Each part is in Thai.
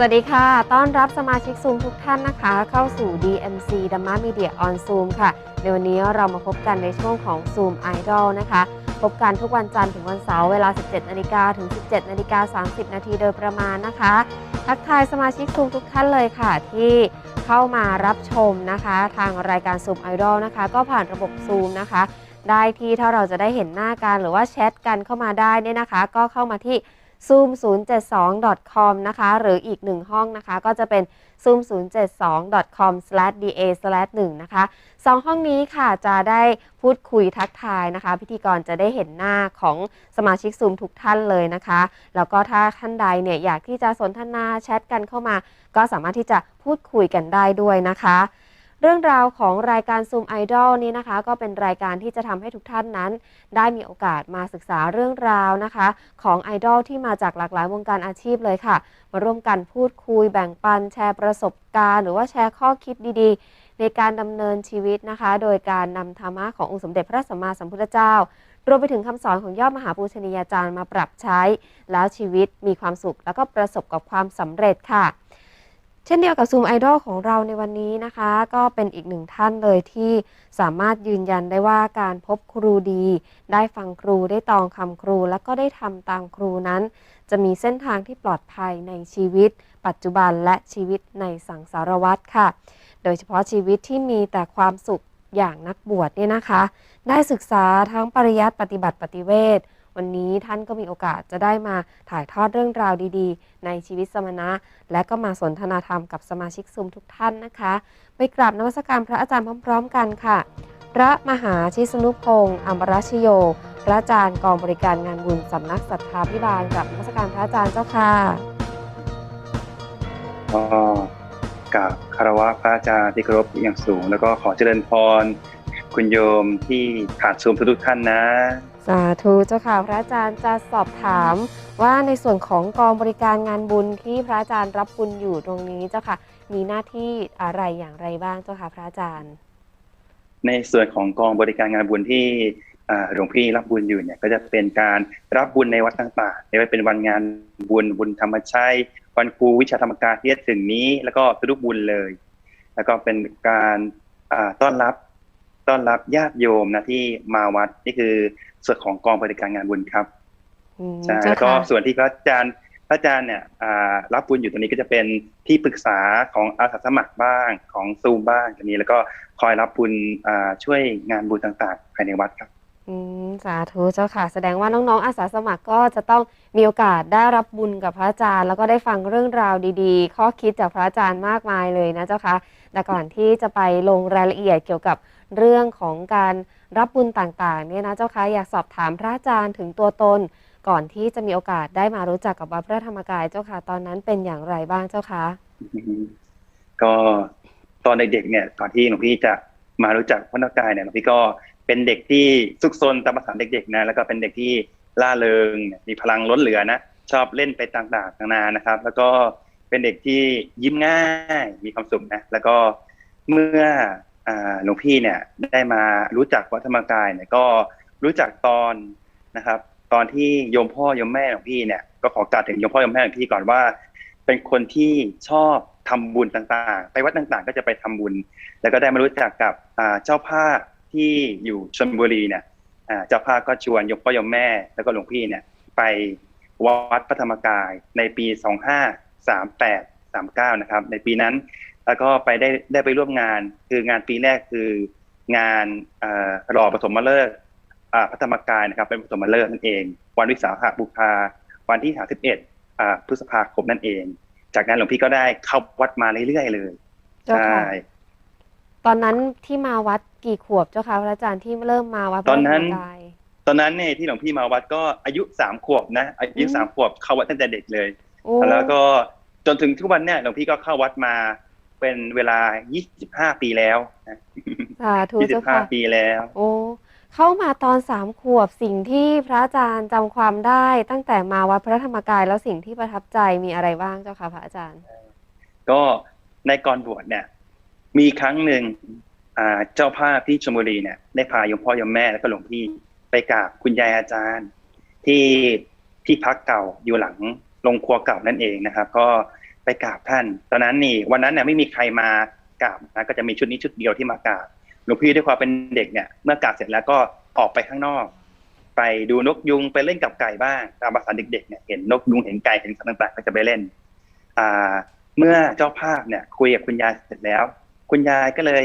สวัสดีค่ะ ต้อนรับสมาชิกซูมทุกท่านนะคะ เข้าสู่ DMC d h a m m a Media on Zoom ค่ะ ในวันนี้เรามาพบกันในช่วงของ Zoom Idol นะคะ พบกันทุกวันจันทร์ถึงวันเสาร์เวลา 17นาฬิกาถึง 17นาฬิกา30 นาทีโดยประมาณนะคะ ทักทายสมาชิกซูมทุกท่านเลยค่ะ ที่เข้ามารับชมนะคะ ทางรายการ Zoom Idol นะคะ ก็ผ่านระบบ Zoom นะคะ ได้ที่ถ้าเราจะได้เห็นหน้ากันหรือว่าแชทกันเข้ามาได้เนี่ยนะคะ ก็เข้ามาที่ zoom 0 7 2 com นะคะ หรืออีกหนึ่งห้องนะคะ ก็จะเป็น zoom 0 7 2 com da 1 นะคะสองห้องนี้ค่ะจะได้พูดคุยทักทายนะคะ พิธีกรจะได้เห็นหน้าของสมาชิกซูมทุกท่านเลยนะคะ แล้วก็ถ้าท่านใดเนี่ยอยากที่จะสนทนาแชทกันเข้ามา ก็สามารถที่จะพูดคุยกันได้ด้วยนะคะ เรื่องราวของรายการ Zoom Idol นี้นะคะ ก็เป็นรายการที่จะทำให้ทุกท่านนั้น ได้มีโอกาสมาศึกษาเรื่องราวนะคะ ของไอดอลที่มาจากหลากหลายวงการอาชีพเลยค่ะ มาร่วมกันพูดคุยแบ่งปัน แชร์ประสบการณ์ หรือว่าแชร์ข้อคิดดีๆ ในการดำเนินชีวิตนะคะ โดยการนำธรรมะขององค์สมเด็จพระสัมมาสัมพุทธเจ้ารวมไปถึงคำสอนของยอดมหาปูชนียาจารย์มาปรับใช้ แล้วชีวิตมีความสุขแล้วก็ประสบกับความสำเร็จค่ะ เช่นเดียวกับซูมไอดอลของเราในวันนี้นะคะ ก็เป็นอีกหนึ่งท่านเลยที่สามารถยืนยันได้ว่าการพบครูดี ได้ฟังครูได้ตองคำครู แล้วก็ได้ทำตามครูนั้น จะมีเส้นทางที่ปลอดภัยในชีวิต ปัจจุบันและชีวิตในสังสารวัฏค่ะ โดยเฉพาะชีวิตที่มีแต่ความสุขอย่างนักบวชเนี่ยนะคะ ได้ศึกษาทั้งปริยัติปฏิบัติปฏิเวท วันนี้ท่านก็มีโอกาสจะได้มาถ่ายทอดเรื่องราวดีๆ ในชีวิตสมณะ และก็มาสนทนาธรรมกับสมาชิกซุมทุกท่านนะคะ ไปกราบนมัสการพระอาจารย์พร้อม ๆ กันค่ะ พระมหาชิสนุพงศ์อมรชโย พระอาจารย์กองบริการงานบุญสำนักศรัทธาพิบาลกับนมัสการพระอาจารย์เจ้าค่ะก็กราบคารวะพระอาจารย์ที่เคารพอย่างสูง แล้วก็ขอเจริญพร คุณโยมที่ผ่านซูมทุกท่านนะสาธุเจ้าค่ะพระอาจารย์จะสอบถามว่าในส่วนของกองบริการงานบุญที่พระอาจารย์รับบุญอยู่ตรงนี้เจ้าค่ะ มีหน้าที่อะไรอย่างไรบ้างเจ้าค่ะพระอาจารย์ ในส่วนของกองบริการงานบุญที่หลวงพี่รับบุญอยู่เนี่ยก็จะเป็นการรับบุญในวัดต่างๆไม่ว่าเป็นวันงานบุญบุญธรรมชัยวันครูวิชาธรรมการที่จะถึงนี้ แล้วก็ทุกบุญเลย แล้วก็เป็นการต้อนรับต้อนรับญาติโยมนะที่มาวัดนี่คือ ส่วนของกองบริการงานบุญครับอืมใช่เจ้าแล้วก็ค่ะส่วนที่พระอาจารย์พระอาจารย์เนี่ยอ่ารับบุญอยู่ตรงนี้ก็จะเป็นที่ปรึกษาของอาสาสมัครบ้างของซูมบ้างตรงนี้ แล้วก็คอยรับบุญอ่าช่วยงานบุญต่างๆ ภายในวัดครับอืมสาธุเจ้าค่ะ แสดงว่าน้องๆ อาสาสมัครก็จะต้องมีโอกาสได้รับบุญกับพระอาจารย์ แล้วก็ได้ฟังเรื่องราวดีๆ ข้อคิดจากพระอาจารย์มากมายเลยนะเจ้าค่ะแต่ก่อนที่จะไปลงรายละเอียดเกี่ยวกับเรื่องของการ รับบุญต่างๆเนี่ยนะเจ้าค่ะอยากสอบถามพระอาจารย์ถึงตัวตน ก่อนที่จะมีโอกาสได้มารู้จักกับวัดพระธรรมกายเจ้าค่ะตอนนั้นเป็นอย่างไรบ้างเจ้าค่ะก็ตอนเด็กๆเนี่ยก่อนที่หลวงพี่จะมารู้จักพระนกายเนี่ยหลวงพี่ก็เป็นเด็กที่ซุกซนตามภาษาเด็กๆนะแล้วก็เป็นเด็กที่ล่าเริงมีพลังล้นเหลือนะชอบเล่นไปต่างๆนานานะครับ แล้วก็เป็นเด็กที่ยิ้มง่ายมีความสุขนะแล้วก็เมื่อ หลวงพี่เนี่ยได้มารู้จักวัดธรรมกายเนี่ยก็รู้จักตอนนะครับ ตอนที่โยมพ่อโยมแม่ของพี่เนี่ยก็ขอกล่าวถึงโยมพ่อโยมแม่ของพี่ก่อนว่า เป็นคนที่ชอบทำบุญต่างๆ ไปวัดต่างๆ ก็จะไปทำบุญ แล้วก็ได้มารู้จักกับเจ้าภาพที่อยู่ชลบุรีเนี่ยเจ้าภาพก็ชวนโยมพ่อโยมแม่ แล้วก็หลวงพี่เนี่ยไปวัดพระธรรมกายในปี 2538 39 นะครับ ในปีนั้น แล้วก็ไปได้ได้ไปร่วมงาน คืองานปีแรกคืองานเอ่อรอปฐมฤกษ์อ่าพระธรรมกายนะครับ เป็นปฐมฤกษ์นั่นเอง วันวิสาขบูชาวันที่31อ่าพฤษภาคมนั่นเอง จากนั้นหลวงพี่ก็ได้เข้าวัดมาเรื่อยๆเลยเจ้าใช่ค่ะตอนนั้นที่มาวัดกี่ขวบเจ้าค่ะพระอาจารย์ที่เริ่มมาวัดพระตอนนั้นธรรมกายตอนนั้นเนี่ยที่หลวงพี่มาวัดก็อายุสามขวบนะอายุอืมสามขวบเข้าวัดตั้งแต่เด็กเลยโอ้แล้วก็จนถึงทุกวันเนี่ยหลวงพี่ก็เข้าวัดมา เป็นเวลา 25 ปีแล้วนะสาธุเจ้าค่ะ25 ปีแล้ว โอ้ เข้ามาตอนสามขวบสิ่งที่พระอาจารย์จำความได้ตั้งแต่มาวัดพระธรรมกายแล้วสิ่งที่ประทับใจมีอะไรบ้างเจ้าค่ะพระอาจารย์ ก็ในก่อนบวชเนี่ย มีครั้งหนึ่งอ่าเจ้าภาพที่ชลบุรีเนี่ยได้พาโยมพ่อโยมแม่แล้วก็หลวงพี่ไปกราบคุณยายอาจารย์ ที่ที่พักเก่าอยู่หลังโรงครัวเก่านั่นเองนะครับ ก็ ไปกราบท่าน ตอนนั้นนี่วันนั้นเนี่ยไม่มีใครมากราบนะก็จะมีชุดนี้ชุดเดียวที่มากราบหลวงพี่ด้วยความเป็นเด็กเนี่ย เมื่อกราบเสร็จแล้วก็ออกไปข้างนอก ไปดูนกยุงไปเล่นกับไก่บ้างตามภาษาเด็กๆเนี่ยเห็นนกยุงเห็นไก่เห็นสัตว์ต่างๆก็จะไปเล่น อ่า เมื่อเจ้าภาพเนี่ย คุยกับคุณยายเสร็จแล้ว คุณยายก็เลย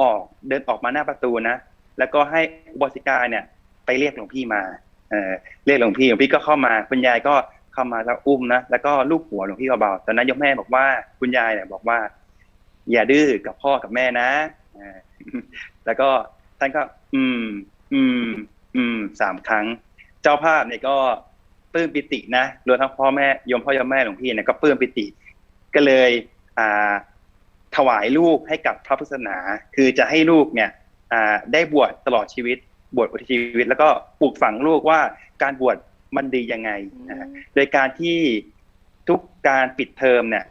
ออกเดินออกมาหน้าประตูนะแล้วก็ให้อุบาสิกาเนี่ย ไปเรียกหลวงพี่มาเออเรียกหลวงพี่หลวงพี่ก็เข้ามาคุณยายก็ เข้ามาแล้วอุ้มนะแล้วก็ลูกหัวหลวงพี่เบาๆตอนนั้นยกแม่บอกว่าคุณยายเนี่ยบอกว่า อย่าดื้อกับพ่อกับแม่นะแล้วก็ท่านก็ อืม อืม อืมสามครั้ง เจ้าภาพเนี่ยก็ปลื้มปิตินะรวมทั้งพ่อแม่ยมพ่อยมแม่หลวงพี่เนี่ยก็ปลื้มปิติ ก็เลย อ่า ถวายลูกให้กับพระพุทธศาสนา คือจะให้ลูกเนี่ย อ่า ได้บวชตลอดชีวิตบวชอุทิศชีวิต แล้วก็ปลูกฝังลูกว่าการบวช มันดียังไงนะฮะโดยการที่ทุกการปิดเทอมเนี่ย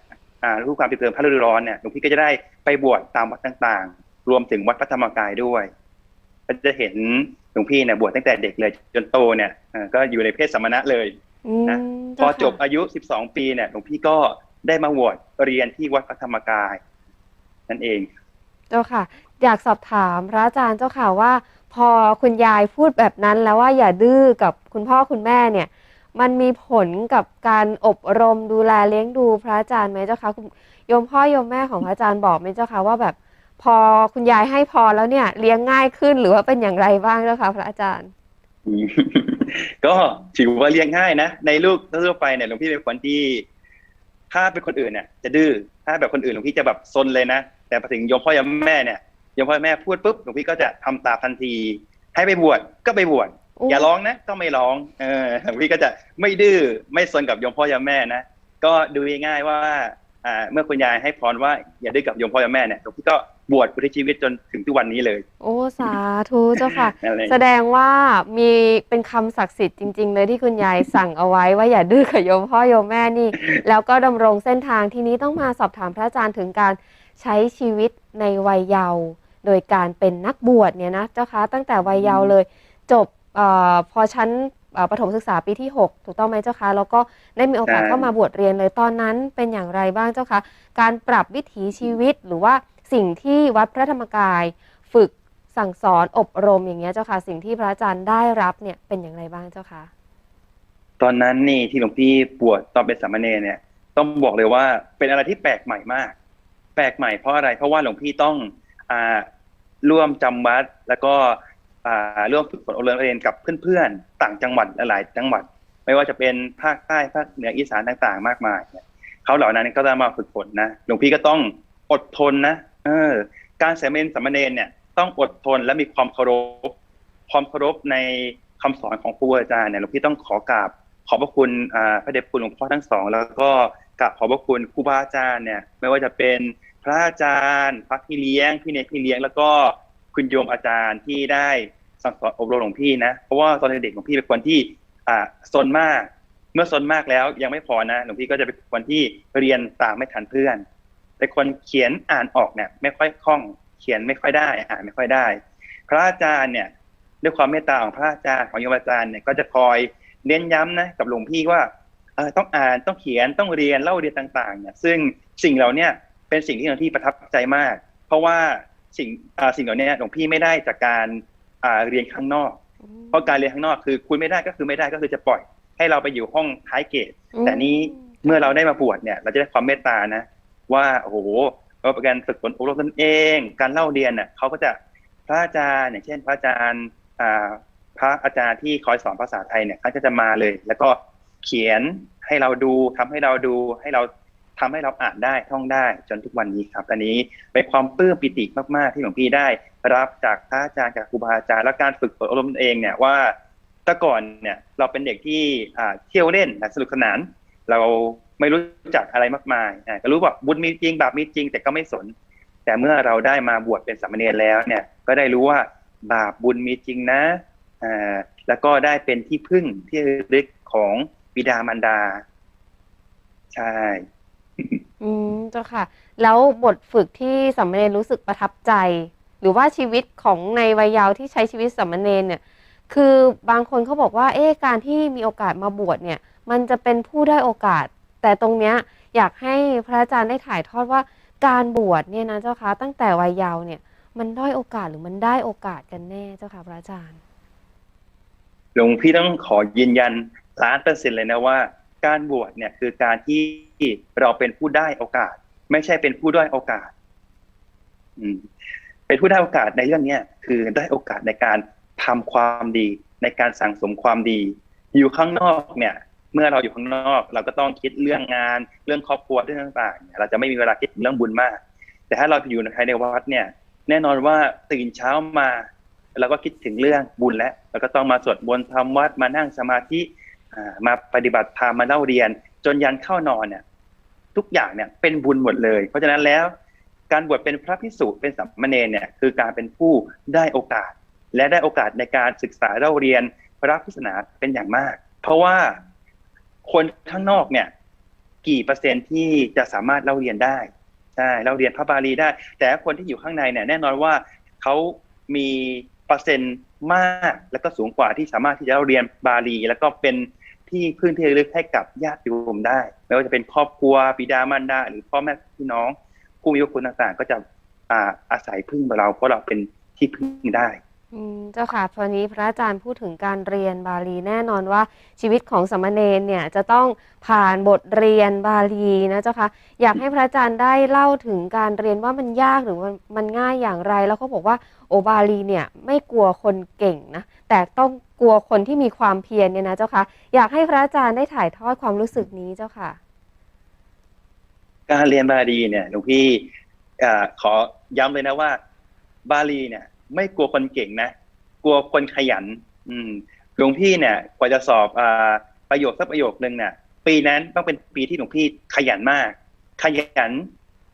อ่าทุกการปิดเทอมพระฤดูร้อนเนี่ยหลวงพี่ก็จะได้ไปบวชตามวัดต่างๆ รวมถึงวัดพระธรรมกายด้วยก็จะเห็นหลวงพี่เนี่ยบวชตั้งแต่เด็กเลยจนโตเนี่ยอ่าก็อยู่ในเพศสมณะเลยอืมนะพเจ้าอค่ะจบอายุ 12 ปีเนี่ยหลวงพี่ก็ได้มาบวชเรียนที่วัดพระธรรมกาย นั่นเอง เจ้าค่ะ อยากสอบถามพระอาจารย์เจ้าค่ะว่า พอคุณยายพูดแบบนั้นแล้วว่าอย่าดื้อกับคุณพ่อคุณแม่เนี่ย มันมีผลกับการอบรมดูแลเลี้ยงดูพระอาจารย์ไหมเจ้าคะคุณโยมพ่อโยมแม่ของพระอาจารย์บอกไหมเจ้าคะว่าแบบ พอคุณยายให้พอแล้วเนี่ย เลี้ยงง่ายขึ้นหรือว่าเป็นอย่างไรบ้างเจ้าคะพระอาจารย์ ก็ถือว่าเลี้ยงง่ายนะในลูกทั่วไปเนี่ยหลวงพี่เป็นคนที่ถ้าเป็นคนอื่นเนี่ยจะดื้อถ้าแบบคนอื่นหลวงพี่จะแบบซนเลยนะแต่พอถึงโยมพ่อโยมแม่เนี่ย โยมพ่อแม่พูดปุ๊บหลวงพี่ก็จะทำตามทันที ให้ไปบวชก็ไปบวชโอ้อย่าร้องนะก็ไม่ร้องเออหลวงพี่ก็จะไม่ดื้อไม่ซนกับโยมพ่อโยมแม่นะก็ดูง่ายๆว่าอ่าเมื่อคุณยายให้พรว่าอย่าดื้อกับโยมพ่อโยมแม่เนี่ยหลวงพี่ก็บวชอุทิศชีวิตจนถึงทุกวันนี้เลย โอ้สาธุเจ้าค่ะนั่นเลยแสดงว่ามีเป็นคำศักดิ์สิทธิ์จริง ๆ เลยที่คุณยายสั่งเอาไว้ว่าอย่าดื้อกับโยมพ่อโยมแม่นี่ แล้วก็ดำรงเส้นทางทีนี้ต้องมาสอบถามพระอาจารย์ถึงการ ใช้ชีวิตในวัยเยาว์โดยการเป็นนักบวชเนี่ยนะเจ้าคะตั้งแต่วัยเยาว์เลย จบเออพอชั้นเอ่อประถมศึกษาปีที่ 6 ถูกต้องไหมเจ้าคะแล้วก็ได้มีโอกาสใช่เข้ามาบวชเรียนเลยตอนนั้นเป็นอย่างไรบ้างเจ้าคะการปรับวิถีชีวิตหรือว่าสิ่งที่วัดพระธรรมกาย ฝึกสั่งสอนอบรมอย่างเงี้ยเจ้าค่ะ สิ่งที่พระอาจารย์ได้รับเนี่ยเป็นอย่างไรบ้างเจ้าคะตอนนั้นนี่ที่หลวงพี่บวชตอนเป็นสามเณรเนี่ย ต้องบอกเลยว่าเป็นอะไรที่แปลกใหม่มาก แปลกใหม่เพราะอะไร เพราะว่าหลวงพี่ต้องอร่วมจำวัด แล้วก็ร่วมฝึกฝนอบรมเรียนกับเพื่อนๆ ต่างจังหวัดหลายจังหวัด ไม่ว่าจะเป็นภาคใต้ภาคเหนืออีสานต่าง ๆ มากมายเนี่ยเขาเหล่านั้นก็จะมาฝึกฝนนะหลวงพี่ก็ต้องอดทนนะเออ การสามเณรสามเณรเนี่ย ต้องอดทนและมีความเคารพ ความเคารพในคำสอนของครูอาจารย์เนี่ยหลวงพี่ต้องขอกราบขอบพระคุณพระเดชคุณหลวงพ่อทั้งสอง แล้วก็ กราบขอบพระคุณครูบาอาจารย์เนี่ยไม่ว่าจะเป็นพระอาจารย์พระพี่เลี้ยงพี่เนกพี่เลี้ยง แล้วก็คุณโยมอาจารย์ที่ได้สั่งสอนอบรมหลวงพี่นะเพราะว่าตอนเด็กๆหลวงพี่เป็นคนที่อ่าซนมาก เมื่อซนมากแล้วยังไม่พอนะหลวงพี่ก็จะเป็นคนที่เรียนตามไม่ทันเพื่อนเป็นคนเขียนอ่านออกเนี่ยไม่ค่อยคล่องเขียนไม่ค่อยได้ อ่านไม่ค่อยได้ พระอาจารย์เนี่ยด้วยความเมตตาของพระอาจารย์ของโยมอาจารย์เนี่ยก็จะคอยเน้นย้ำนะกับหลวงพี่ว่า ต้องอ่านต้องเขียนต้องเรียนเล่าเรียนต่างๆเนี่ยซึ่งสิ่งเหล่าเนี้ยเป็นสิ่งที่หลวงพี่ประทับใจมาก เพราะว่าสิ่งอ่าสิ่งเหล่านี้หลวงพี่ไม่ได้จากการอ่าเรียนข้างนอก เพราะการเรียนข้างนอกคือคุณไม่ได้ก็คือไม่ได้ก็คือจะปล่อย ให้เราไปอยู่ห้องท้ายเกตแต่นี้เมื่อเราได้มาบวชเนี่ย เราจะได้ความเมตตานะ ว่าโอ้โหเราเป็นการฝึกฝนอบรมตนเอง การเล่าเรียนน่ะเขาก็จะพระอาจารย์อย่างเช่น พระอาจารย์อ่าพระอาจารย์ที่คอยสอนภาษาไทยเนี่ยเขาจะจะมาเลย แล้วก็เขียน ให้เราดูทำให้เราดูให้เราทำให้เราอ่านได้ท่องได้จนทุกวันนี้ครับ อันนี้เป็นความปลื้มปิติมาก ๆ ที่หลวงพี่ได้ รับจากพระอาจารย์จากครูบาอาจารย์และการฝึกฝนอบรมเองเนี่ยว่าแต่ก่อนเนี่ยเราเป็นเด็กที่อ่าเที่ยวเล่นนะสนุกสนาน เราไม่รู้จักอะไรมากมายอ่าก็รู้ว่าบุญมีจริงบาปมีจริง แต่ก็ไม่สน แต่เมื่อเราได้มาบวชเป็นสามเณรแล้วเนี่ยก็ได้รู้ว่าบาปบุญมีจริงนะอ่าแล้วก็ได้เป็นที่พึ่งที่ลึกของ บิดามารดา ใช่อืมเจ้าค่ะ แล้วบทฝึกที่สามเณรรู้สึกประทับใจ หรือว่าชีวิตของในวัยเยาว์ที่ใช้ชีวิตสามเณรเนี่ย คือบางคนเขาบอกว่า เอ๊ะการที่มีโอกาสมาบวชเนี่ย มันจะเป็นผู้ได้โอกาส แต่ตรงเนี้ย อยากให้พระอาจารย์ได้ถ่ายทอดว่าการบวชเนี่ยนะเจ้าคะตั้งแต่วัยเยาว์เนี่ย มันด้อยโอกาสหรือมันได้โอกาสกันแน่เจ้าค่ะพระอาจารย์หลวงพี่ต้องขอยืนยัน ล้านเปอร์เซ็นต์เลยนะว่า การบวชเนี่ยคือการที่เราเป็นผู้ได้โอกาส ไม่ใช่เป็นผู้ด้อยโอกาส อืม เป็นผู้ได้โอกาสในเรื่องเนี้ยคือได้โอกาสในการทำความดี ในการสั่งสมความดี อยู่ข้างนอกเนี่ย เมื่อเราอยู่ข้างนอก เราก็ต้องคิดเรื่องงาน เรื่องครอบครัวเรื่องต่างๆเราจะไม่มีเวลาคิดเรื่องบุญมาก แต่ถ้าเราอยู่ในภายในวัดเนี่ย แน่นอนว่าตื่นเช้ามาเราก็คิดถึงเรื่องบุญแล้วเราก็ต้องมาสวดมนต์ทำวัดมานั่งสมาธิ มาปฏิบัติธรรมมาเล่าเรียน จนยันเข้านอนเนี่ยทุกอย่างเนี่ยเป็นบุญหมดเลย เพราะฉะนั้นแล้วการบวชเป็นพระพิสุเป็นสัมมเนรเนี่ยคือการเป็นผู้ได้โอกาส และได้โอกาสในการศึกษาเล่าเรียนพระพุทธศาสนาเป็นอย่างมาก เพราะว่าคนข้างนอกเนี่ย กี่เปอร์เซ็นต์ที่จะสามารถเล่าเรียนได้ใช่เล่าเรียนพระบาลีได้ แต่คนที่อยู่ข้างในเนี่ย แน่นอนว่าเขามีเปอร์เซ็นต์มาก แล้วก็สูงกว่าที่สามารถที่จะเล่าเรียนบาลี แล้วก็เป็น ที่พึ่งที่ระลึกให้กับญาติโยมได้ไม่ว่าจะเป็นครอบครัวบิดามารดาหรือพ่อแม่พี่น้อง ผู้มีพระคุณต่างๆ ก็จะอาอาศัยพึ่งเรา เพราะเราเป็นที่พึ่งได้ อืมเจ้าค่ะตอนนี้พระอาจารย์พูดถึงการเรียนบาลีแน่นอนว่าชีวิตของสามเณรเนี่ยจะต้องผ่านบทเรียนบาลีนะเจ้าค่ะอยากให้พระอาจารย์ได้เล่าถึงการเรียนว่ามันยากหรือว่ามันง่ายอย่างไร แล้วเขาบอกว่าโอบาลีเนี่ยไม่กลัวคนเก่งนะแต่ต้องกลัวคนที่มีความเพียรเนี่ยนะเจ้าค่ะอยากให้พระอาจารย์ได้ถ่ายทอดความรู้สึกนี้เจ้าค่ะ การเรียนบาลีเนี่ยหลวงพี่ขอย้ำเลยนะว่า บาลีเนี่ย ไม่กลัวคนเก่งนะ กลัวคนขยัน อืมหลวงพี่เนี่ย กว่าจะสอบอาประโยคสักประโยคนึงเนี่ยปีนั้นต้องเป็นปีที่หลวงพี่ขยันมาก ขยัน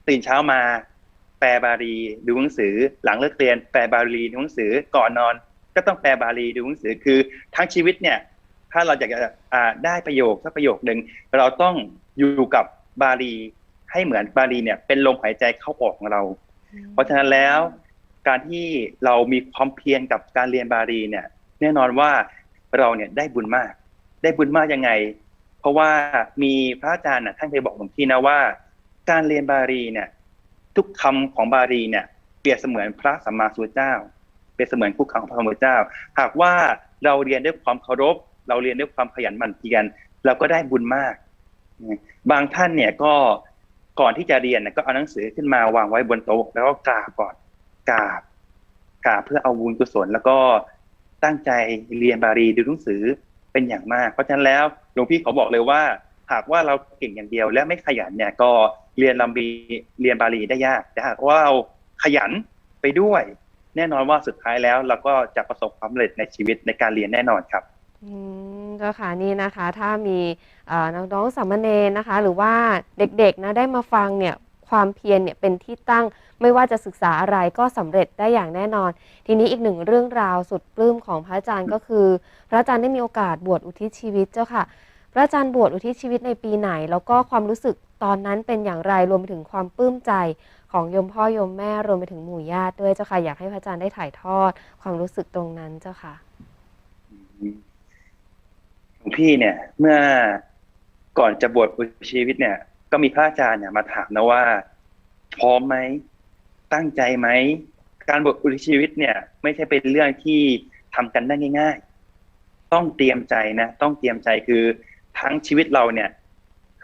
ตื่นเช้ามา แปลบาลีดูหนังสือ หลังเลิกเรียน แปลบาลีดูหนังสือก่อนนอน ก็ต้องแปลบาลีดูหนังสือคือทั้งชีวิตเนี่ย ถ้าเราอยากจะอ่าได้ประโยคสักประโยคหนึ่งเราต้องอยู่กับบาลีให้เหมือนบาลีเนี่ย เป็นลมหายใจเข้าออกของเรา เพราะฉะนั้นแล้ว การที่เรามีความเพียรกับการเรียนบาลีเนี่ย แน่นอนว่าเราเนี่ยได้บุญมาก ได้บุญมากยังไง เพราะว่ามีพระอาจารย์นะท่านเคยบอกหลวงพี่นะว่า การเรียนบาลีเนี่ย ทุกคำของบาลีเนี่ย เปรียบเสมือนพระสัมมาสัมพุทธเจ้า เปรียบเสมือนคู่คำของพระสัมมาสัมพุทธเจ้า หากว่าเราเรียนด้วยความเคารพ เราเรียนด้วยความขยันหมั่นเพียรเราก็ได้บุญมาก บางท่านเนี่ยก็ก่อนที่จะเรียนเนี่ยก็เอาหนังสือขึ้นมาวางไว้บนโต๊ะแล้วก็กราบก่อน กราบกราบเพื่อเอาบุญกุศล แล้วก็ตั้งใจเรียนบาลีดูหนังสือเป็นอย่างมาก เพราะฉะนั้นแล้วหลวงพี่เขาบอกเลยว่า หากว่าเราเก่งอย่างเดียว และไม่ขยันเนี่ยก็เรียนลำบีเรียนบาลีได้ยากแต่หากว่าเราขยันไปด้วย แน่นอนว่าสุดท้ายแล้ว เราก็จะประสบความสำเร็จในชีวิตในการเรียนแน่นอนครับอืมเจ้าค่ะนี่นะคะ ถ้ามีน้องๆสามเณรนะคะ หรือว่าเด็กๆนะได้มาฟังเนี่ย ความเพียรเนี่ยเป็นที่ตั้ง ไม่ว่าจะศึกษาอะไรก็สำเร็จได้อย่างแน่นอน ทีนี้อีกหนึ่งเรื่องราวสุดปลื้มของพระอาจารย์ก็คือ พระอาจารย์ได้มีโอกาสบวชอุทิศชีวิตเจ้าค่ะ พระอาจารย์บวชอุทิศชีวิตในปีไหน แล้วก็ความรู้สึกตอนนั้นเป็นอย่างไรรวมไปถึงความปลื้มใจของโยมพ่อโยมแม่รวมไปถึงหมู่ญาติด้วยเจ้าค่ะอยากให้พระอาจารย์ได้ถ่ายทอด ความรู้สึกตรงนั้นเจ้าค่ะหลวงพี่เนี่ย เมื่อก่อนจะบวชอุทิศชีวิตเนี่ย ก็มีพระอาจารย์เนี่ยมาถามนะว่า พร้อมไหมตั้งใจไหมการบวชอุทิศชีวิตเนี่ย ไม่ใช่เป็นเรื่องที่ทำกันได้ง่าย ๆ ต้องเตรียมใจนะต้องเตรียมใจคือทั้งชีวิตเราเนี่ย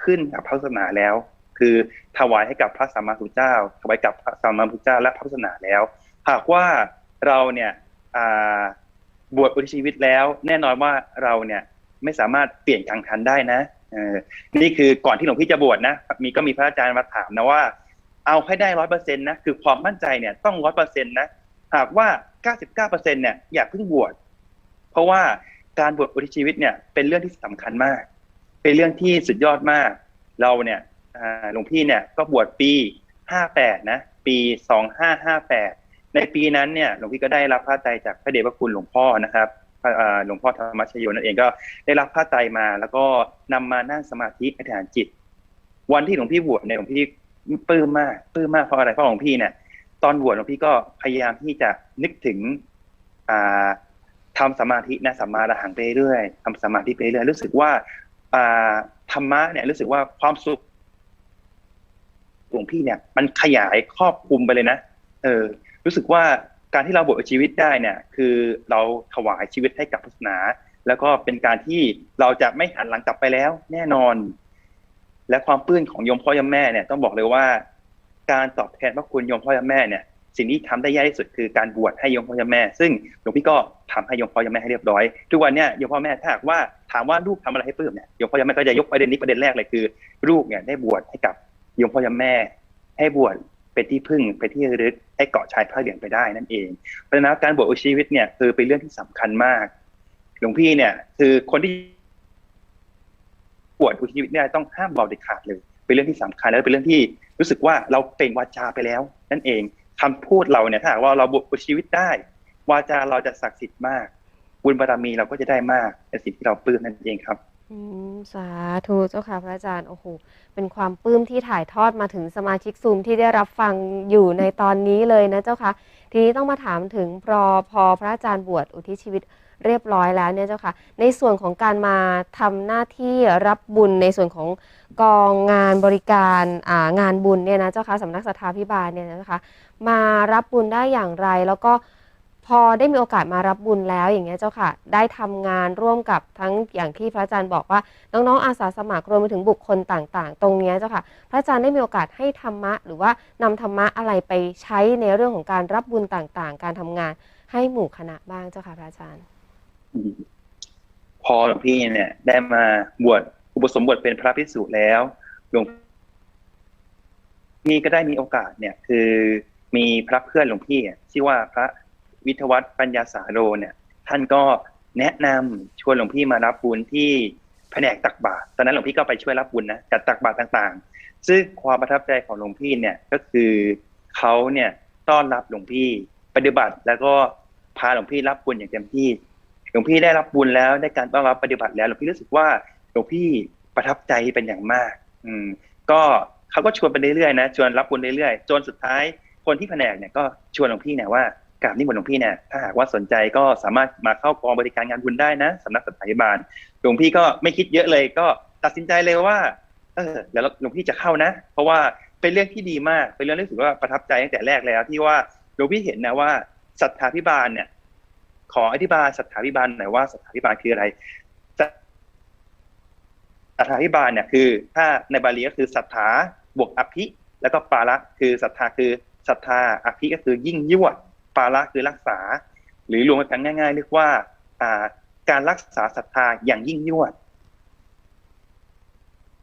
ขึ้นกับพระศาสนาแล้ว คือถวายให้กับพระสัมมาสัมพุทธเจ้าถวายกับพระสัมมาสัมพุทธเจ้าและพระศาสนาแล้ว หากว่าเราเนี่ยบวชอุทิศชีวิตแล้ว แน่นอนว่าเราเนี่ยไม่สามารถเปลี่ยนกลางคันได้นะ นี่คือก่อนที่หลวงพี่จะบวชนะมีก็มีพระอาจารย์มาถามนะว่า เอาให้ได้ร้อยเปอร์เซ็นต์นะคือความมั่นใจเนี่ยต้องร้อยเปอร์เซ็นต์นะหากว่าเก้าสิบเก้าเปอร์เซ็นต์เนี่ยอย่าเพิ่งบวชเพราะว่าการบวชอุทิศชีวิตเนี่ยเป็นเรื่องที่สำคัญมาก เป็นเรื่องที่สุดยอดมาก เราเนี่ยหลวงพี่เนี่ยก็บวชปีห้าแปดนะปีสองห้าห้าแปดในปีนั้นเนี่ยหลวงพี่ก็ได้รับพระไตรจากพระเดชพระคุณหลวงพ่อนะครับ หลวงพ่อธรรมชโยนั่นเองก็ได้รับพระไตรมา แล้วก็นำมานั่งสมาธิอธิษฐานจิต วันที่หลวงพี่บวชเนี่ยหลวงพี่ปลื้มมากปลื้มมากเพราะอะไรเพราะหลวงพี่เนี่ยตอนบวชหลวงพี่ก็พยายามที่จะนึกถึงอ่าทำสมาธินะสัมมาระหังไปเรื่อยทำสมาธิไปเรื่อยรู้สึกว่าอ่าธรรมะเนี่ยรู้สึกว่าความสุขหลวงพี่เนี่ย มันขยายครอบคลุมไปเลยนะเออ รู้สึกว่า การที่เราบวชชีวิตได้เนี่ยคือเราถวายชีวิตให้กับพุทธศาสนา แล้วก็เป็นการที่เราจะไม่หันหลังกลับไปแล้ว แน่นอน และความปลื้มของโยมพ่อยมแม่เนี่ยต้องบอกเลยว่า การตอบแทนพระคุณโยมพ่อยมแม่เนี่ยสิ่งที่ทำได้ยากที่สุดคือการบวชให้โยมพ่อยมแม่ ซึ่งหลวงพี่ก็ทำให้โยมพ่อยมแม่ให้เรียบร้อย ทุกวันเนี่ยโยมพ่อแม่ถ้าหากว่าถามว่าลูกทำอะไรให้ปื้มเนี่ยโยมพ่อยมแม่ก็จะยกประเด็นนี้ประเด็นแรกเลยคือ ลูกเนี่ยได้บวชให้กับโยมพ่อยมแม่ ให้บวช เป็นที่พึ่งเป็นที่ระลึกให้เกาะชายผ้าเหลืองไปได้นั่นเอง เพราะฉะนั้นการบวชชีวิตเนี่ยคือเป็นเรื่องที่สำคัญมาก หลวงพี่เนี่ย คือคนที่บวชชีวิตเนี่ยต้องห้ามเบาเด็ดขาดเลย เป็นเรื่องที่สำคัญและเป็นเรื่องที่รู้สึกว่าเราเปล่งวาจาไปแล้ว นั่นเองคำพูดเราเนี่ยถ้าหากว่าเราบวชชีวิตได้ วาจาเราจะศักดิ์สิทธิ์มากบุญบารมีเราก็จะได้มากในสิ่งที่เราปลื้มนั่นเองครับ อืมสาธุเจ้าค่ะพระอาจารย์โอ้โหเป็นความปลื้มที่ถ่ายทอดมาถึงสมาชิกซูมที่ได้รับฟังอยู่ในตอนนี้เลยนะเจ้าค่ะ ทีนี้ต้องมาถามถึงพอพอพระอาจารย์บวชอุทิศชีวิตเรียบร้อยแล้วเนี่ยเจ้าค่ะ ในส่วนของการมาทำหน้าที่รับบุญในส่วนของกองงานบริการงานบุญเนี่ยนะเจ้าค่ะสำนักสัทธาพิบาลเนี่ยนะคะมารับบุญได้อย่างไรแล้วก็ พอได้มีโอกาสมารับบุญแล้วอย่างเงี้ยเจ้าค่ะ ได้ทำงานร่วมกับทั้งอย่างที่พระอาจารย์บอกว่า น้องๆอาสาสมัครรวมไปถึงบุคคลต่างๆ ตรงเนี้ยเจ้าค่ะ พระอาจารย์ได้มีโอกาสให้ธรรมะ หรือว่านำธรรมะอะไรไปใช้ในเรื่องของการรับบุญต่างๆ การทำงานให้หมู่คณะบ้างเจ้าค่ะพระอาจารย์ พอหลวงพี่เนี่ย ได้มาบวชอุปสมบทเป็นพระภิกษุแล้วหลวงพี่ก็ได้มีโอกาสเนี่ย คือมีพระเพื่อนหลวงพี่ชื่อว่าพระ วิทวัฒน์ปัญญาสาโรเนี่ยท่านก็แนะนำชวนหลวงพี่มารับบุญที่แผนกตักบาตรตอนนั้นหลวงพี่ก็ไปช่วยรับบุญนะจัดตักบาตรต่างๆ ซึ่งความประทับใจของหลวงพี่เนี่ยก็คือเขาเนี่ยต้อนรับหลวงพี่ปฏิบัติ แล้วก็พาหลวงพี่รับบุญอย่างเต็มที่ หลวงพี่ได้รับบุญแล้วได้การต้อนรับปฏิบัติแล้วหลวงพี่รู้สึกว่าหลวงพี่ประทับใจเป็นอย่างมาก อืม ก็เขาก็ชวนไปเรื่อยๆนะชวนรับบุญเรื่อยๆจนสุดท้ายคนที่แผนกเนี่ยก็ชวนหลวงพี่เนี่ยว่า กราบนิมนต์หลวงพี่เนี่ยถ้าหากว่าสนใจก็สามารถมาเข้ากองบริการงานบุญได้นะสำนักสัตยาบาลหลวงพี่ก็ไม่คิดเยอะเลยก็ตัดสินใจเลยว่า เออเดี๋ยวหลวงพี่จะเข้านะ เพราะว่าเป็นเรื่องที่ดีมากเป็นเรื่องที่รู้สึกว่าประทับใจตั้งแต่แรกแล้ว ที่ว่าหลวงพี่เห็นนะว่าสัทธาพิบาลเนี่ย ขออธิบายสัทธาพิบาลหน่อยว่าสัทธาพิบาลคืออะไรสัทธาพิบาลเนี่ยคือ ถ้าในบาลีก็คือศรัทธาบวกอภิ แล้วก็ปาระคือศรัทธาคือศรัทธาอภิก็คือยิ่งยวด ปาระคือรักษา หรือรวมกันง่าย ๆ เรียกว่าการรักษาศรัทธาอย่างยิ่งยวด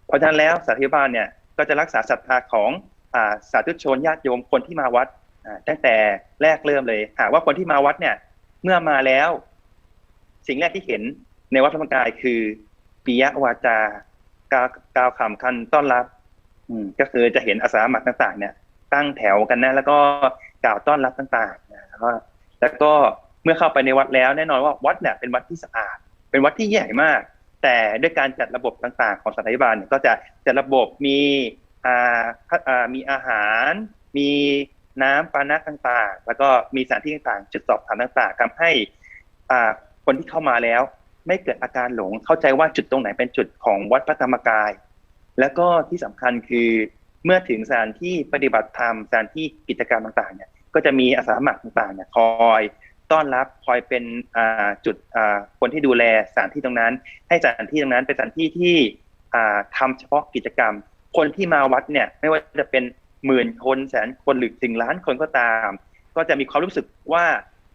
เพราะฉะนั้นแล้วสัทธาพิบาลเนี่ยก็จะรักษาศรัทธาของอสาธุชนญาติโยมคนที่มาวัดตั้งแต่แรกเริ่มเลย หากว่าคนที่มาวัดเนี่ย เมื่อมาแล้ว สิ่งแรกที่เห็นในวัดพระธรรมกายคือปิยวาจากาวกล่าวคำคันต้อนรับก็คือจะเห็นอาสาสมัครต่าง ๆ เนี่ย ตั้งแถวกันนะ แล้วก็ กล่าวต้อนรับต่างๆนะแล้วก็แล้วก็เมื่อเข้าไปในวัดแล้วแน่นอนว่าวัดเนี่ยเป็นวัดที่สะอาด เป็นวัดที่ใหญ่มาก แต่ด้วยการจัดระบบต่างๆ ของสถานบาลเนี่ยก็จะจัดระบบมีอ่าอ่ามีอาหาร มีน้ำปานะต่างๆ แล้วก็มีสถานที่ต่างๆ จุดสอบถามต่างๆทำให้อ่าคนที่เข้ามาแล้ว ไม่เกิดอาการหลงเข้าใจว่าจุดตรงไหนเป็นจุดของวัดพระธรรมกาย แล้วก็ที่สำคัญคือ เมื่อถึงสถานที่ปฏิบัติธรรมสถานที่กิจกรรมต่างๆเนี่ยก็จะมีอาสาสมัครต่างๆเนี่ยคอยต้อนรับคอยเป็นจุดคนที่ดูแลสถานที่ตรงนั้น ให้สถานที่ตรงนั้นเป็นสถานที่ที่อ่าทำเฉพาะกิจกรรม คนที่มาวัดเนี่ยไม่ว่าจะเป็นหมื่นคนแสนคนหรือถึงล้านคนก็ตาม ก็จะมีความรู้สึกว่า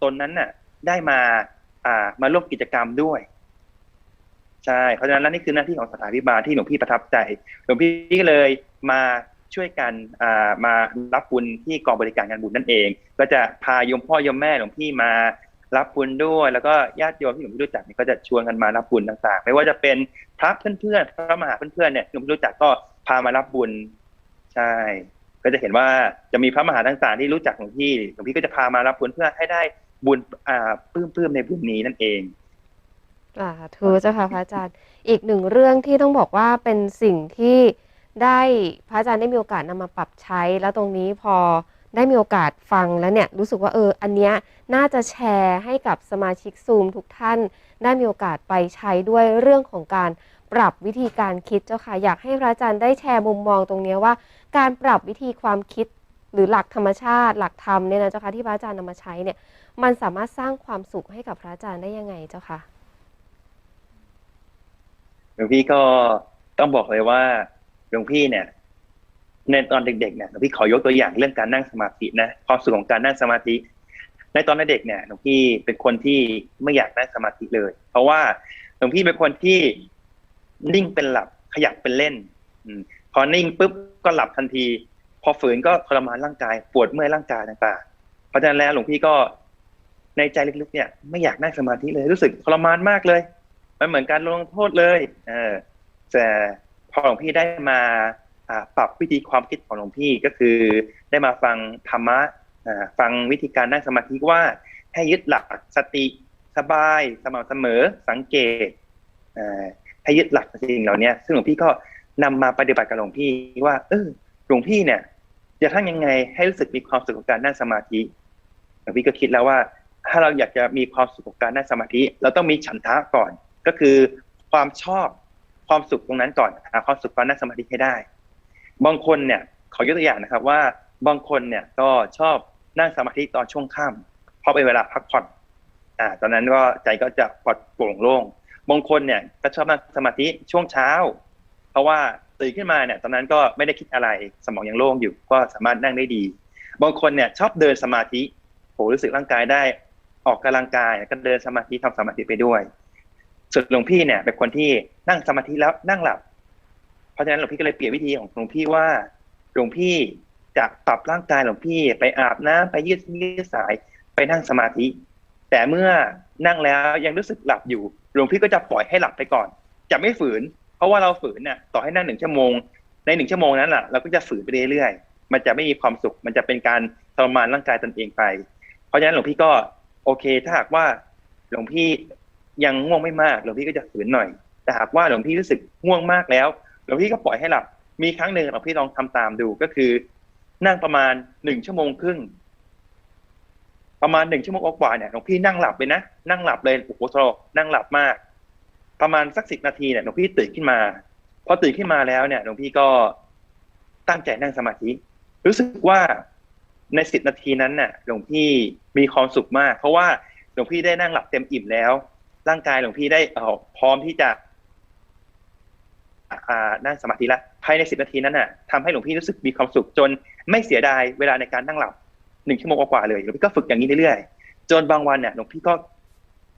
ตนนั้นน่ะได้มาามาร่วมกิจกรรมด้วยใช่เพราะฉะนั้นนี่คือหน้าที่ของสถานพิบาลที่หลวงพี่ประทับใจหลวงพี่ก็เลยมา ช่วยกันมารับบุญที่กองบริการงานบุญนั่นเอง ก็จะพายมพ่อยมแม่หลวงพี่มารับบุญด้วย แล้วก็ญาติโยมที่หลวงพี่รู้จักเนี่ยก็จะชวนกันมารับบุญต่างๆ ไม่ว่าจะเป็นพระเพื่อนๆพระมหาเพื่อนๆเนี่ยหลวงพี่รู้จักก็พามารับบุญใช่ ก็จะเห็นว่าจะมีพระมหาต่างๆ ที่รู้จักหลวงพี่หลวงพี่ก็จะพามารับบุญเพื่อให้ได้บุญอ่าปลื้มๆในบุญนี้นั่นเองอ่าทูเจ้าค่ะพระอาจารย์ อีกหนึ่งเรื่องที่ต้องบอกว่าเป็นสิ่งที่ ได้พระอาจารย์ได้มีโอกาสนำมาปรับใช้ แล้วตรงนี้พอได้มีโอกาสฟังแล้วเนี่ยรู้สึกว่าเอออันเนี้ยน่าจะแชร์ให้กับสมาชิกซูมทุกท่าน ได้มีโอกาสไปใช้ด้วยเรื่องของการปรับวิธีการคิดเจ้าค่ะอยากให้พระอาจารย์ได้แชร์มุมมองตรงนี้ว่า การปรับวิธีความคิดหรือหลักธรรมชาติ หลักธรรมเนี่ยนะเจ้าค่ะที่พระอาจารย์นำมาใช้เนี่ยมันสามารถสร้างความสุขให้กับพระอาจารย์ได้ยังไงเจ้าค่ะหลวงพี่ก็ต้องบอกเลยว่า ลวงพี่เนี่ยในตอนเด็กๆเนี่ยหลวงพี่ขอยกตัวอย่างเรื่องการนั่งสมาธินะความสุขของการนั่งสมาธิ ในตอนเด็กเนี่ยหลวงพี่เป็นคนที่ไม่อยากนั่งสมาธิเลย เพราะว่าหลวงพี่เป็นคนที่นิ่งเป็นหลับขยับเป็นเล่น อืมพอนิ่งปุ๊บก็หลับทันที พอฝืนก็ทรมานร่างกายปวดเมื่อยร่างกายต่างๆเพราะฉะนั้นแล้วหลวงพี่ก็ในใจลึกๆเนี่ย ไม่อยากนั่งสมาธิเลยรู้สึกทรมานมากเลย มันเหมือนการลงโทษเลย เออแต่ พอหลวงพี่ได้มาปรับวิธีความคิดของหลวงพี่ก็คือ ได้มาฟังธรรมะฟังวิธีการนั่งสมาธิว่าให้ยึดหลักสติสบายสม่ำเสมอสังเกตให้ยึดหลักสิ่งเหล่านี้ซึ่งหลวงพี่ก็นำมาปฏิบัติกับหลวงพี่ว่า เออหลวงพี่เนี่ย จะทำยังไงให้รู้สึกมีความสุขกับการนั่งสมาธิหลวงพี่ก็คิดแล้วว่า ถ้าเราอยากจะมีความสุขกับการนั่งสมาธิ เราต้องมีฉันทะก่อน ก็คือความชอบ ความสุขตรงนั้นก่อนหาความสุขการนั่งสมาธิให้ได้ บางคนเนี่ยขอยกตัวอย่างนะครับว่าบางคนเนี่ยก็ชอบนั่งสมาธิตอนช่วงค่ำเพราะเป็นเวลาพักผ่อนอ่าตอนนั้นก็ใจก็จะปลอดโปร่งโล่งบางคนเนี่ยก็ชอบนั่งสมาธิช่วงเช้า เพราะว่าตื่นขึ้นมาเนี่ย ตอนนั้นก็ไม่ได้คิดอะไรสมองยังโล่งอยู่ ก็สามารถนั่งได้ดี บางคนเนี่ยชอบเดินสมาธิโหรู้สึกร่างกายได้ออกกำลังกายก็เดินสมาธิทำสมาธิไปด้วย ส่วนหลวงพี่เนี่ยเป็นคนที่นั่งสมาธิแล้วนั่งหลับ เพราะฉะนั้นหลวงพี่ก็เลยเปลี่ยนวิธีของหลวงพี่ว่าหลวงพี่จะปรับร่างกายหลวงพี่ไปอาบน้ำไปยืดเส้นยืดสายไปนั่งสมาธิ แต่เมื่อนั่งแล้วยังรู้สึกหลับอยู่หลวงพี่ก็จะปล่อยให้หลับไปก่อน จะไม่ฝืน เพราะว่าเราฝืนเนี่ยต่อให้นั่งหนึ่งชั่วโมง ในหนึ่งชั่วโมงนั้นแหละเราก็จะฝืนไปเรื่อยๆมันจะไม่มีความสุข มันจะเป็นการทรมานร่างกายตนเองไป เพราะฉะนั้นหลวงพี่ก็โอเค ถ้าหากว่าหลวงพี่ ยังง่วงไม่มากหลวงพี่ก็จะฝืนหน่อย แต่หากว่าหลวงพี่รู้สึกง่วงมากแล้วหลวงพี่ก็ปล่อยให้หลับ มีครั้งหนึ่งหลวงพี่ลองทำตามดูก็คือ นั่งประมาณหนึ่งชั่วโมงครึ่งประมาณหนึ่งชั่วโมงกว่าเนี่ยหลวงพี่นั่งหลับเลยนะนั่งหลับเลยโอ้โหทรนั่งหลับมาก ประมาณสักสิบนาทีเนี่ยหลวงพี่ตื่นขึ้นมาพอตื่นขึ้นมาแล้วเนี่ยหลวงพี่ก็ตั้งใจนั่งสมาธิ รู้สึกว่าในสิบนาทีนั้นน่ะหลวงพี่มีความสุขมาก เพราะว่าหลวงพี่ได้นั่งหลับเต็มอิ่มแล้ว ร่างกายหลวงพี่ได้เอ่อพร้อมที่จะอ่านั่งสมาธิละภายในสิบนาทีนั้นน่ะทำให้หลวงพี่รู้สึกมีความสุขจนไม่เสียดายเวลาในการนั่งหลับหนึ่งชั่วโมงกว่าๆเลยหลวงพี่ก็ฝึกอย่างนี้เรื่อยๆจนบางวันเนี่ยหลวงพี่ก็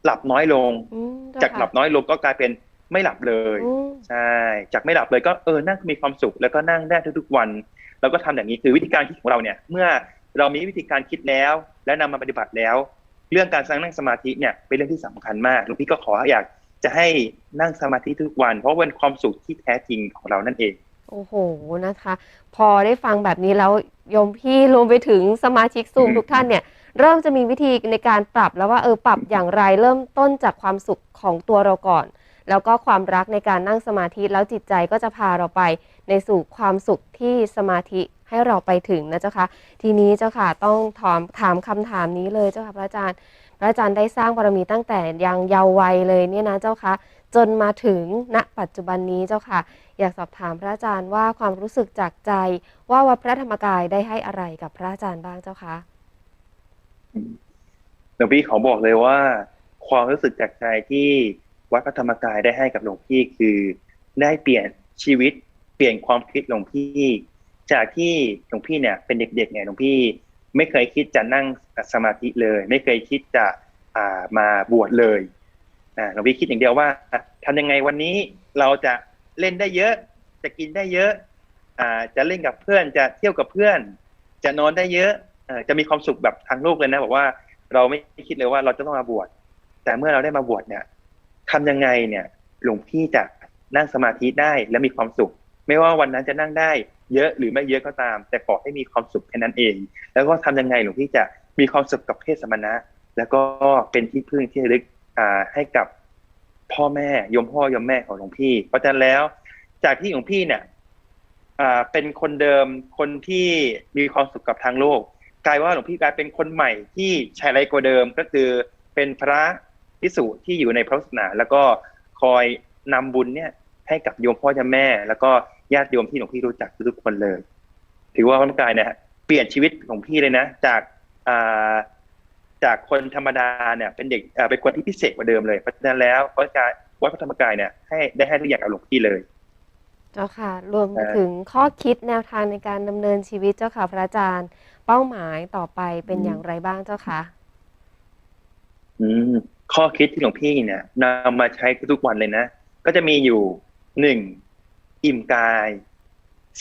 หลับน้อยลงอืมเจ้จากหลับน้อยลงก็กลายเป็นไม่หลับเลยอืมใช่จากไม่หลับเลยก็เออนั่งมีความสุข แล้วก็นั่งได้ทุกๆวันเราก็ทำอย่างนี้คือวิธีการคิดของเราเนี่ย เมื่อเรามีวิธีการคิดแล้ว และนำมาปฏิบัติแล้ว เรื่องการสร้างนั่งสมาธิเนี่ยเป็นเรื่องที่สำคัญมากหลวงพี่ก็ขออยากจะให้นั่งสมาธิทุกวัน เพราะเป็นความสุขที่แท้จริงของเรานั่นเอง โอ้โหนะคะ พอได้ฟังแบบนี้แล้วโยมพี่รวมไปถึงสมาชิกซูมอืมทุกท่านเนี่ยเริ่มจะมีวิธีในการปรับแล้วว่าเออปรับอย่างไรเริ่มต้นจากความสุขของตัวเราก่อน แล้วก็ความรักในการนั่งสมาธิแล้วจิตใจก็จะพาเราไปในสู่ความสุขที่สมาธิ ให้เราไปถึงนะเจ้าค่ะทีนี้เจ้าค่ะต้องถามถามคำถามนี้เลยเจ้าค่ะพระอาจารย์ พระอาจารย์ได้สร้างบารมีตั้งแต่ยังเยาว์วัยเลยเนี่ยนะเจ้าค่ะจนมาถึงณปัจจุบันนี้เจ้าค่ะ อยากสอบถามพระอาจารย์ว่าความรู้สึกจากใจ ว่าวัดพระธรรมกายได้ให้อะไรกับพระอาจารย์บ้างเจ้าคะหลวงพี่ขอบอกเลยว่า ความรู้สึกจากใจที่วัดพระธรรมกายได้ให้กับหลวงพี่คือ ได้เปลี่ยนชีวิตเปลี่ยนความคิดหลวงพี่ จากที่หลวงพี่เนี่ยเป็นเด็กๆเนี่ยหลวงพี่ไม่เคยคิดจะนั่งสมาธิเลย ไม่เคยคิดจะอ่ามาบวชเลยหลวงพี่คิดอย่างเดียวว่าทำยังไงวันนี้เราจะเล่นได้เยอะ จะกินได้เยอะอ่าจะเล่นกับเพื่อนจะเที่ยวกับเพื่อน จะนอนได้เยอะอจะมีความสุขแบบทางโลกเลยนะบอกว่าเราไม่คิดเลยว่าเราจะต้องมาบวชแต่เมื่อเราได้มาบวชเนี่ยทำยังไงเนี่ย หลวงพี่จะนั่งสมาธิได้และมีความสุข ไม่ว่าวันนั้นจะนั่งได้เยอะหรือไม่เยอะก็ตาม แต่ขอให้มีความสุขแค่นั้นเอง แล้วก็ทำยังไงหลวงพี่จะมีความสุขกับเพศสมณะ แล้วก็เป็นที่พึ่งที่ลึกอ่าให้กับพ่อแม่ยมพ่อยมแม่ของหลวงพี่ เพราะฉะนั้นแล้ว จากที่หลวงพี่เนี่ยอ่าเป็นคนเดิมคนที่มีความสุขกับทางโลก กลายว่าหลวงพี่กลายเป็นคนใหม่ที่ชายไรกว่าเดิมก็คือเป็นพระพิสุที่อยู่ในพระศาสนา แล้วก็คอยนำบุญเนี่ยให้กับโยมพ่อโยมแม่ แล้วก็ ญาติโยมที่หลวงพี่รู้จักทุกๆคนเลย ถือว่าพระธรรมกายเนี่ยเปลี่ยนชีวิตของพี่เลยนะ จากอ่าจากคนธรรมดาเนี่ย เป็นเด็กอ่าเป็นคนที่พิเศษกว่าเดิมเลยเพราะฉะนั้นแล้ววัดกายวัดพระธรรมกายเนี่ยให้ได้ให้ทุกอย่างกับหลวงพี่เลย เจ้าค่ะ รวมเอ่อถึงข้อคิดแนวทางในการดำเนินชีวิตเจ้าค่ะพระอาจารย์ เป้าหมายต่อไปเป็นอย่างไรบ้างเจ้าค่ะอืมข้อคิดที่หลวงพี่เนี่ยนำมาใช้ทุกๆวันเลยนะ ก็จะมีอยู่หนึ่ง อิ่มกาย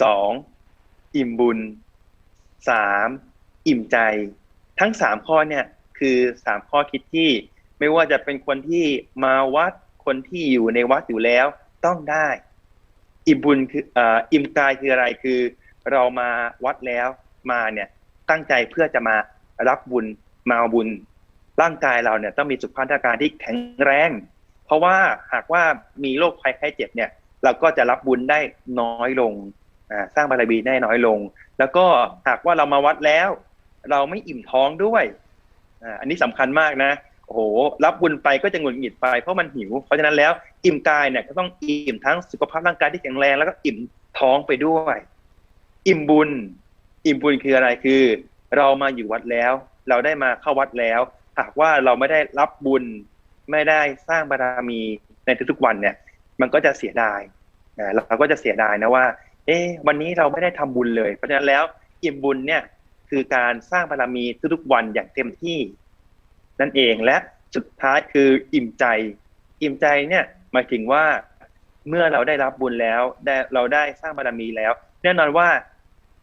สองอิ่มบุญสามอิ่มใจ ทั้งสามข้อเนี่ยคือสามข้อคิดที่ไม่ว่าจะเป็นคนที่มาวัดคนที่อยู่ในวัดอยู่แล้วต้องได้ อิ่มบุญคืออ่ออิ่มกายคืออะไรคือ เรามาวัดแล้วมาเนี่ยตั้งใจเพื่อจะมารับบุญมาเอาบุญ ร่างกายเราเนี่ยต้องมีสุขภาพร่างกายที่แข็งแรง เพราะว่าหากว่ามีโรคภัยไข้เจ็บเนี่ย เราก็จะรับบุญได้น้อยลงสร้างบารมีได้น้อยลง แล้วก็หากว่าเรามาวัดแล้ว เราไม่อิ่มท้องด้วยอันนี้สำคัญมากนะโอ้โหรับบุญไปก็จะหงุดหงิดไปเพราะมันหิว เพราะฉะนั้นแล้วอิ่มกายเนี่ยก็ต้องอิ่มทั้งสุขภาพร่างกายที่แข็งแรงแล้วก็อิ่มท้องไปด้วย อิ่มบุญ อิ่มบุญคืออะไรคือ เรามาอยู่วัดแล้ว เราได้มาเข้าวัดแล้ว หากว่าเราไม่ได้รับบุญไม่ได้สร้างบารมีในทุกๆวันเนี่ย มันก็จะเสียดายนะเราก็จะเสียดายนะว่า เอ๊ะวันนี้เราไม่ได้ทำบุญเลย เพราะฉะนั้นแล้วอิ่มบุญเนี่ยคือการสร้างบารมีทุกๆวันอย่างเต็มที่ นั่นเองและสุดท้ายคืออิ่มใจ อิ่มใจเนี่ยหมายถึงว่าเมื่อเราได้รับบุญแล้วได้เราได้สร้างบารมีแล้ว แน่นอนว่า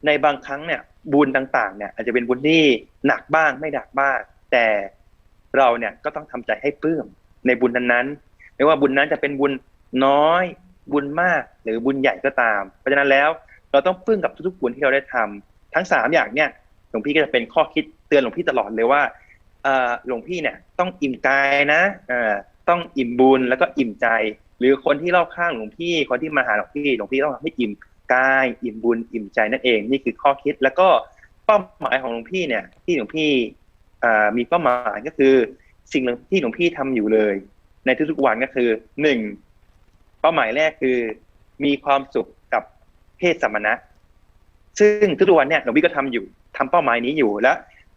ในบางครั้งเนี่ยบุญต่างๆ เนี่ย อาจจะเป็นบุญที่หนักบ้างไม่หนักบ้าง แต่เราเนี่ยก็ต้องทำใจให้ปลื้มในบุญนั้นๆไม่ว่าบุญนั้นจะเป็นบุญ น้อยบุญมากหรือบุญใหญ่ก็ตาม เพราะฉะนั้นแล้วเราต้องปลื้มกับทุกๆบุญที่เราได้ทำทั้งสามอย่างเนี่ยหลวงพี่ก็จะเป็นข้อคิดเตือนหลวงพี่ตลอดเลยว่าเออหลวงพี่เนี่ยต้องอิ่มกายนะต้องอิ่มบุญแล้วก็อิ่มใจ หรือคนที่รอบข้างหลวงพี่คนที่มาหาหลวงพี่หลวงพี่ต้องทำให้อิ่มกายอิ่มบุญอิ่มใจนั่นเองนี่คือข้อคิดแล้วก็เป้าหมายของหลวงพี่เนี่ย ที่หลวงพี่มีเป้าหมายก็คือ สิ่งที่หลวงพี่ทำอยู่เลย ในทุกๆวันก็คือหนึ่ง เป้าหมายแรกคือมีความสุขกับเพศสมณะ ซึ่งทุกวันเนี่ยหลวงพี่ก็ทำอยู่ทำเป้าหมายนี้อยู่และ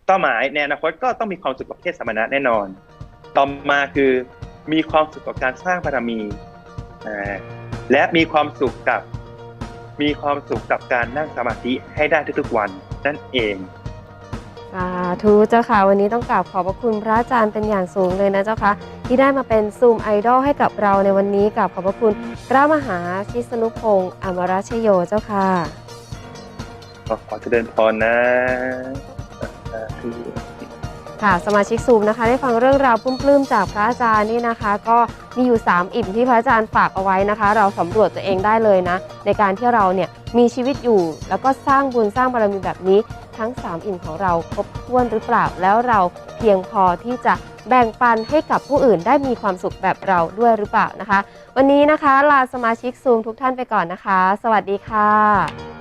เป้าหมายในอนาคตก็ต้องมีความสุขกับเพศสมณะแน่นอน ต่อมาคือมีความสุขกับการสร้างบารมี และมีความสุขกับ มีความสุขกับการนั่งสมาธิให้ได้ทุกๆวันนั่นเอง สาธุเจ้าค่ะ วันนี้ต้องกราบขอบพระคุณพระอาจารย์เป็นอย่างสูงเลยนะเจ้าค่ะ ที่ได้มาเป็นซูมไอดอลให้กับเราในวันนี้กราบขอบพระคุณพระมหาชิสนุพงศ์อมรชโยเจ้าค่ะขอเจริญพรนะ ค่ะ สมาชิกซูมนะคะ ได้ฟังเรื่องราวปลื้มๆจากพระอาจารย์นี่นะคะ ก็มีอยู่ 3 อิ่มที่พระอาจารย์ฝากเอาไว้นะคะ เราสำรวจตัวเองได้เลยนะ ในการที่เราเนี่ยมีชีวิตอยู่ แล้วก็สร้างบุญสร้างบารมีแบบนี้ ทั้ง 3 อิ่มของเราครบถ้วนหรือเปล่าแล้วเราเพียงพอที่จะแบ่งปันให้กับผู้อื่นได้มีความสุขแบบเราด้วยหรือเปล่านะคะ วันนี้นะคะลาสมาชิกซูมทุกท่านไปก่อนนะคะ สวัสดีค่ะ